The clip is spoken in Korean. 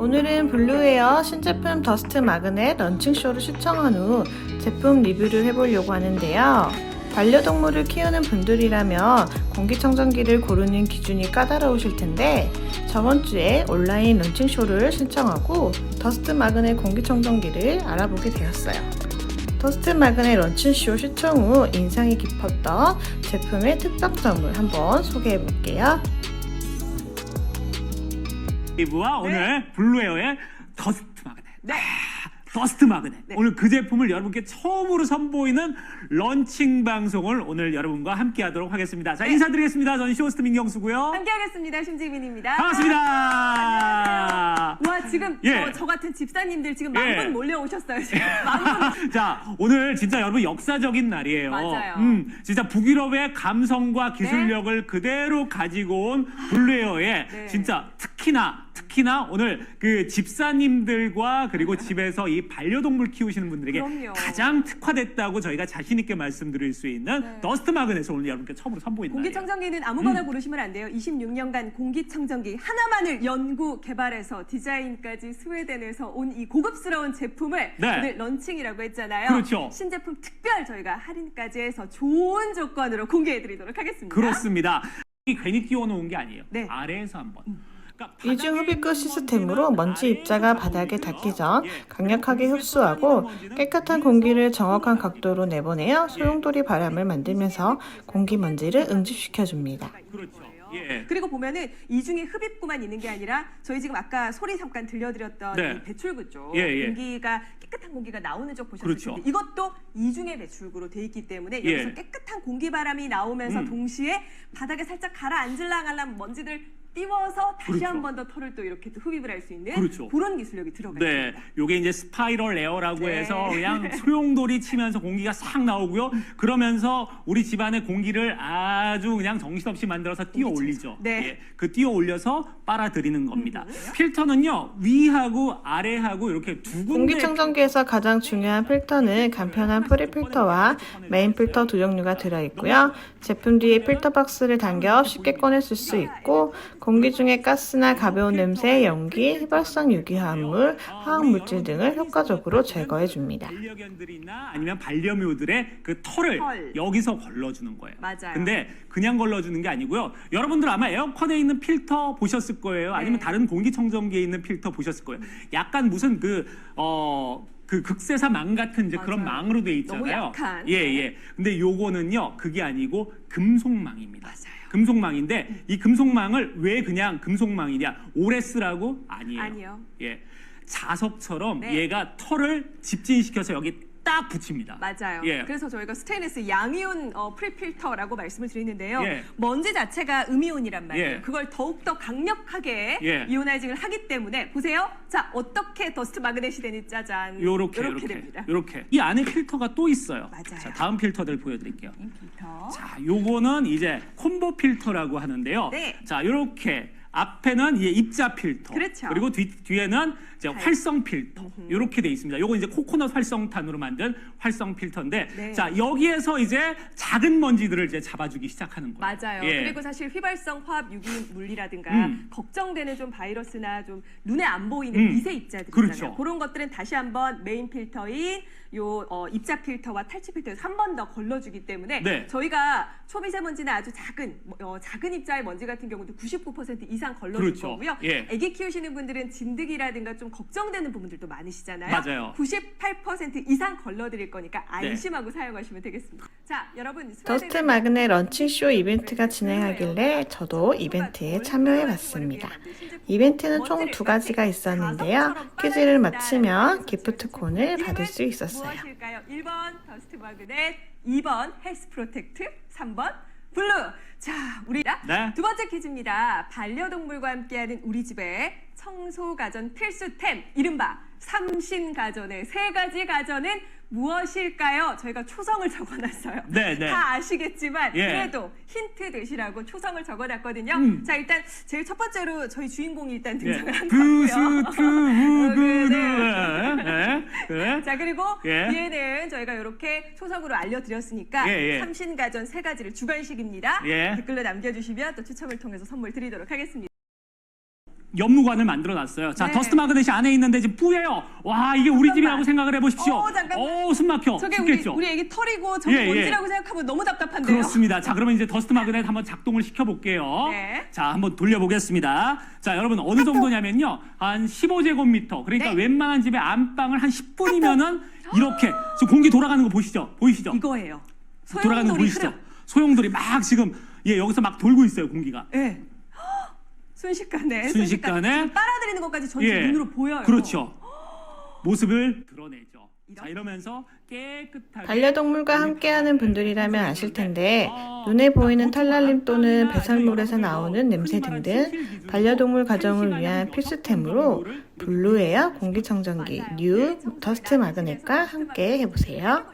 오늘은 블루웨어 신제품 더스트 마그넷 런칭쇼를 시청한 후 제품 리뷰를 해보려고 하는데요. 반려동물을 키우는 분들이라면 공기청정기를 고르는 기준이 까다로우실 텐데 저번 주에 온라인 런칭쇼를 신청하고 더스트 마그넷 공기청정기를 알아보게 되었어요. 더스트 마그넷 런칭쇼 시청 후 인상이 깊었던 제품의 특장점을 한번 소개해 볼게요. 리브와 네. 오늘 블루웨어의 더스트 마그넷. 아, 더스트 마그넷. 네. 오늘 그 제품을 여러분께 처음으로 선보이는 런칭 방송을 오늘 여러분과 함께 하도록 하겠습니다. 자, 네. 인사드리겠습니다. 저는 쇼호스트 민경수고요. 함께하겠습니다. 심지민입니다. 반갑습니다. 와 지금 예. 저, 저 같은 집사님들 지금 예. 만분 몰려오셨어요. 지금 만분. 자, 오늘 진짜 여러분 역사적인 날이에요. 맞아요. 음, 진짜 북유럽의 감성과 기술력을 그대로 가지고 온 블루웨어의 네. 진짜 특히나 특히나 오늘 그 집사님들과 그리고 집에서 이 반려동물 키우시는 분들에게 그럼요. 가장 특화됐다고 저희가 자신 있게 말씀드릴 수 있는 네. 더스트 마그넷을 오늘 여러분께 처음으로 선보이는 날이에요. 공기청정기는 음. 아무거나 고르시면 안 돼요. 26년간 공기청정기 하나만을 연구 개발해서 디자인까지 스웨덴에서 온 이 고급스러운 제품을 네. 오늘 런칭이라고 했잖아요. 그렇죠. 신제품 특별 저희가 할인까지 해서 좋은 조건으로 공개해드리도록 하겠습니다. 그렇습니다. 이 괜히 띄워놓은 게 아니에요. 네. 아래에서 한번. 이중 흡입구 시스템으로 먼지 입자가. 바닥에 닿기 전 예. 강력하게 흡수하고 깨끗한 공기를 정확한 각도로 예. 내보내어 소용돌이 바람을 만들면서 공기 먼지를 응집시켜 줍니다. 그렇죠. 예. 그리고 보면은 이 중에 흡입구만 있는 게 아니라 저희 지금 아까 소리 잠깐 들려드렸던 네. 이 배출구 쪽 예, 예. 공기가 깨끗한 공기가 나오는 쪽 보셨을 그렇죠. 텐데 이것도 이중의 배출구로 돼 있기 때문에 예. 여기서 깨끗한 공기 바람이 나오면서 음. 동시에 바닥에 살짝 가라앉을랑할랑 먼지들 띄워서 다시 그렇죠. 한 번 더 털을 또 이렇게 또 흡입을 할 수 있는 그렇죠. 그런 기술력이 들어가 네, 있습니다. 요게 이제 스파이럴 에어라고 네. 해서 그냥 소용돌이 치면서 공기가 싹 나오고요. 그러면서 우리 집안의 공기를 아주 그냥 정신없이 만들어서 띄어 올리죠. 네. 예, 그 띄어 올려서 빨아들이는 겁니다. 필터는요 위하고 아래하고 이렇게 두 군데 공기청정기에서 가장 중요한 필터는 간편한 프리 필터와 메인 필터 두 종류가 들어있고요. 제품 뒤에 필터 박스를 당겨 쉽게 꺼내 쓸 수 있고 공기 중에 가스나 가벼운 냄새, 연기, 휘발성 유기화합물, 화학물질 등을 효과적으로 제거해 줍니다. 반려견들이나 아니면 반려묘들의 그 털을 털. 여기서 걸러주는 거예요. 맞아요. 근데 그냥 걸러주는 게 아니고요. 여러분들 아마 에어컨에 있는 필터 보셨을 거예요. 아니면 네. 다른 공기청정기에 있는 필터 보셨을 거예요. 약간 무슨 그 어. 그 극세사 망 같은 이제 그런 맞아요. 망으로 돼 있잖아요. 너무 약한. 예, 예. 근데 요거는요. 그게 아니고 금속망입니다. 맞아요. 금속망인데 이 금속망을 왜 그냥 금속망이냐? 오래 쓰라고 아니에요. 아니요. 예. 자석처럼 네. 얘가 털을 집진시켜서 여기 딱 붙입니다. 맞아요. 예. 그래서 저희가 스테인리스 양이온 어, 프리필터라고 말씀을 드리는데요. 예. 먼지 자체가 음이온이란 말이에요. 예. 그걸 더욱더 강력하게 예. 이오나이징을 하기 때문에 보세요. 자 어떻게 더스트 마그넷이 되니 짜잔. 요렇게 요렇게 됩니다. 요렇게 이 안에 필터가 또 있어요. 맞아요. 자, 다음 필터들 보여 드릴게요. 이 필터. 자, 요거는 이제 콤보 필터라고 하는데요. 네. 자, 요렇게 앞에는 이제 입자 필터. 그렇죠. 리고 뒤, 뒤에는 이제 네. 활성 필터. 요렇게 돼 있습니다. 요거 이제 코코넛 활성탄으로 만든 활성 필터인데 네. 자, 여기에서 이제 작은 먼지들을 이제 잡아주기 시작하는 거예요. 맞아요. 예. 그리고 사실 휘발성 화합 유기 물리라든가 음. 걱정되는 좀 바이러스나 좀 눈에 안 보이는 음. 미세 입자들 그렇죠. 그런 것들은 다시 한번 메인 필터인 요 어, 입자 필터와 탈취 필터에서 한 번 더 걸러주기 때문에 네. 저희가 초미세먼지나 아주 작은 어, 작은 입자의 먼지 같은 경우도 99% 이상 걸러줄 그렇죠. 거고요. 예. 아기 키우시는 분들은 진드기라든가 좀 걱정되는 부분들도 많으시잖아요. 맞아요. 98% 이상 걸러드릴 거니까 네. 안심하고 사용하시면 되겠습니다. 자, 여러분 더스트 마그넷 런칭쇼 이벤트가 진행하길래 저도 이벤트에 참여해 봤습니다. 이벤트는 총 두 가지가 있었는데요. 퀴즈를 맞히면 기프트콘을 받을 수 있었어요. 무엇일까요? 1번 더스트 마그넷, 2번 헬스 프로텍트, 3번 블루. 자, 우리 네. 두 번째 퀴즈입니다. 반려동물과 함께하는 우리 집의 청소 가전 필수템 이른바 삼신 가전의 세 가지 가전은 무엇일까요? 저희가 초성을 적어놨어요. 네, 네. 다 아시겠지만 예. 그래도 힌트 되시라고 초성을 적어놨거든요. 음. 자 일단 제일 첫 번째로 저희 주인공이 일단 예. 등장을 한 거고요. 부스트 우구두. 네. 자 그리고 예. 뒤에는 저희가 이렇게 초성으로 알려드렸으니까 예, 예. 삼신가전 세 가지를 주관식입니다. 예. 댓글로 남겨주시면 또 추첨을 통해서 선물 드리도록 하겠습니다. 연무관을 만들어 놨어요. 자, 네. 더스트 마그넷이 안에 있는데 지금 뿌예요. 와, 이게 우리 잠깐만. 집이라고 생각을 해 보십시오. 어, 잠깐만. 어, 숨 막혀. 저게 우리, 죽겠죠? 우리 애기 털이고 저게 예, 예. 먼지라고 생각하면 너무 답답한데요. 그렇습니다. 자, 그러면 이제 더스트 마그넷 한번 작동을 시켜 볼게요. 네. 자, 한번 돌려보겠습니다. 자, 여러분 어느 정도냐면요. 한 15제곱미터. 그러니까 네. 웬만한 집의 안방을 한 10분이면은 이렇게 지금 공기 돌아가는 거 보시죠? 보이시죠? 이거예요. 돌아가는 거 보이시죠? 흐름. 소용돌이 막 지금 예, 여기서 막 돌고 있어요, 공기가. 예. 순식간에 순식간에 빨아들이는 것까지 전 예. 눈으로 보여요. 그렇죠. 모습을 드러내죠. 자, 이러면서 깨끗하게 반려동물과 함께하는 분들이라면 아실 텐데 눈에 보이는 탈날림 또는 배설물에서 나오는 냄새 등등 반려동물 가정을 위한 필수템으로 블루에어 공기청정기 뉴 더스트 마그넷과 함께 해보세요.